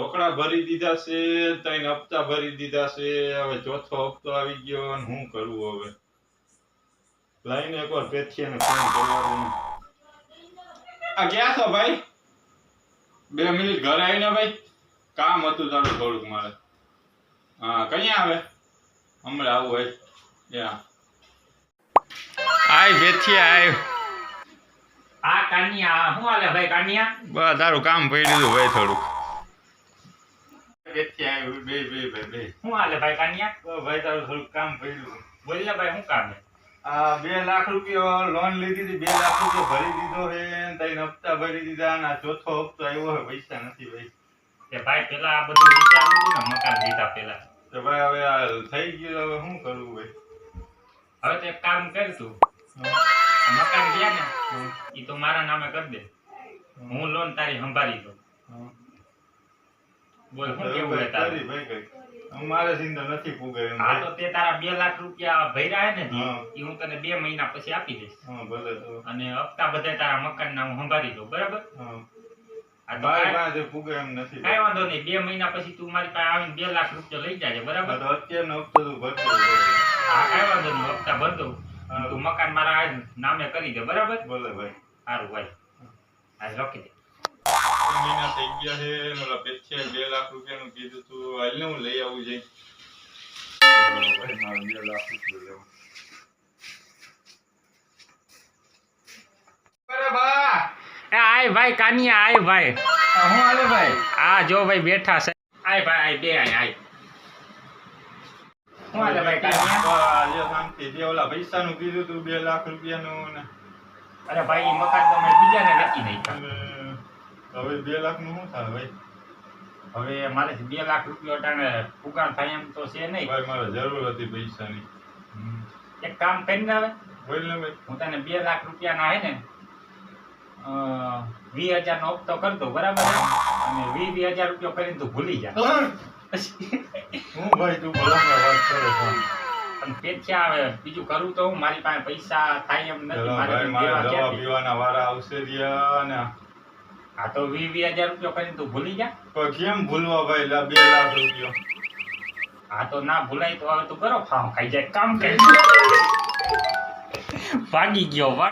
રોકડા ભરી દીધા છે ત્રણ હપ્તા ભરી દીધા છે હવે ચોથો હપ્તો આવી ગયો અને શું કરવું હવે? લાઈને એકવાર પેથીને ફોન કરવા દઉં આ ક્યાં છો ભાઈ? બે મિનિટ ઘરે આવીને ભાઈ? કામ હતું તારું થોડુંક મારે. હા કઈ આવે? હમણાં આવું હોય. ત્યાં આય બેઠી આય. આ કાનિયા શું હાલે ભાઈ કાનિયા? બસ તારું કામ પડ્યું હતું ભાઈ થોડુંક. બેઠી બે બે બે બે. શું હાલે ભાઈ? કાનિયા ભાઈ તારું થોડું કામ પડ્યું. બોલ ને ભાઈ શું કામ આ બે લાખ રૂપિયા લોન લીધી હતી બે લાખ રૂપિયા ભરી દીધો હે ત્રણ હપ્તા ભરી દીધા અને ચોથો હપ્તો આવ્યો હે પૈસા નથી ભાઈ. કે ભાઈ પેલા આ બધું વિચારવું હતું ને મકાન લીધા પેલા. તો ભાઈ હવે આ થઈ ગયું હવે શું કરવું ભાઈ? હવે તો એક કામ કર તું મકાન ગયા ને એ તો મારા નામે કરી દે. હું લોન તારી સંભાળી દઉં બોલ શું કેવું છે તારું ભાઈ કઈ મારે ચિંતા નથી પૂગે હા તો તે તારા બે લાખ રૂપિયા ભર્યા હે ને એ હું. તને બે મહિના પછી આપી દઈશ. હા ભલે તો. અને હપ્તા બધા તારા મકાન ના હું સંભાળી દઉં બરાબર? કાંઈ- વાંધો નહીં બે મહિના પછી તું મારી પાસે આવીને બે લાખ રૂપિયા લઈ જાજે બરાબર? અત્યારનો હપ્તો તું ભરતો હા કઈ વાંધો નહીં હપ્તા ભર તું મકાન મારા નામે કરી દે બરાબર? ભલે ભાઈ. સારું ભાઈ. હા રોકી દે. ત્રણ મહિના થઈ ગયા છે ને ઓલા પેથીએ બે લાખ રૂપિયાનું કીધું તું હાલને હું લઈ આવું જઈ. ભાઈ બે! લાખ રૂપિયા લેવા આય ભાઈ કાનિયા આય ભાઈ. આ હું આલે ભાઈ? આ જો ભાઈ બેઠા છે. આય ભાઈ આય બે આય આય. હું આલે ભાઈ કાનિયા? આજે શાંતિ. જે ઓલા પૈસાનું કીધું તું બે લાખ રૂપિયાનું ને. અરે ભાઈ મકાન તો મેં બીજાને વેચી નાખ્યા. અને હવે બે લાખનું શું થાય ભાઈ? હવે મારે બે લાખ રૂપિયા અટાણે ઉગાણ થાય એમ તો છે નહીં. ભાઈ મારે જરૂર હતી પૈસાની. એક કામ કરીને હવે બોલ ને ભાઈ. હું તને બે લાખ રૂપિયાના હે ને વીસ હજાર નો હપ્તો કરી દઉં બરાબર અને વીસ વીસ હજાર રૂપિયા કરીને તું ભૂલી જા. હું. ભાઈ તું ભલામાં વાત કરે પણ પેચ્યા આવે. બીજું કરું તો હું? મારી પાસે પૈસા થાય એમ નથી. મારે તો પીવાના વારા આવશે રહ્યા ને. હા તો વીસ વીસ હજાર રૂપિયા કરીને તું ભૂલી જા. પણ કેમ ભૂલવા ભાઈ લા બે લાખ રૂપિયા. હા તો ના ભૂલાય તો હવે તું કરો ફામ ખાઈ જાય. કામ કરી. ભાગી ગયો ભાગ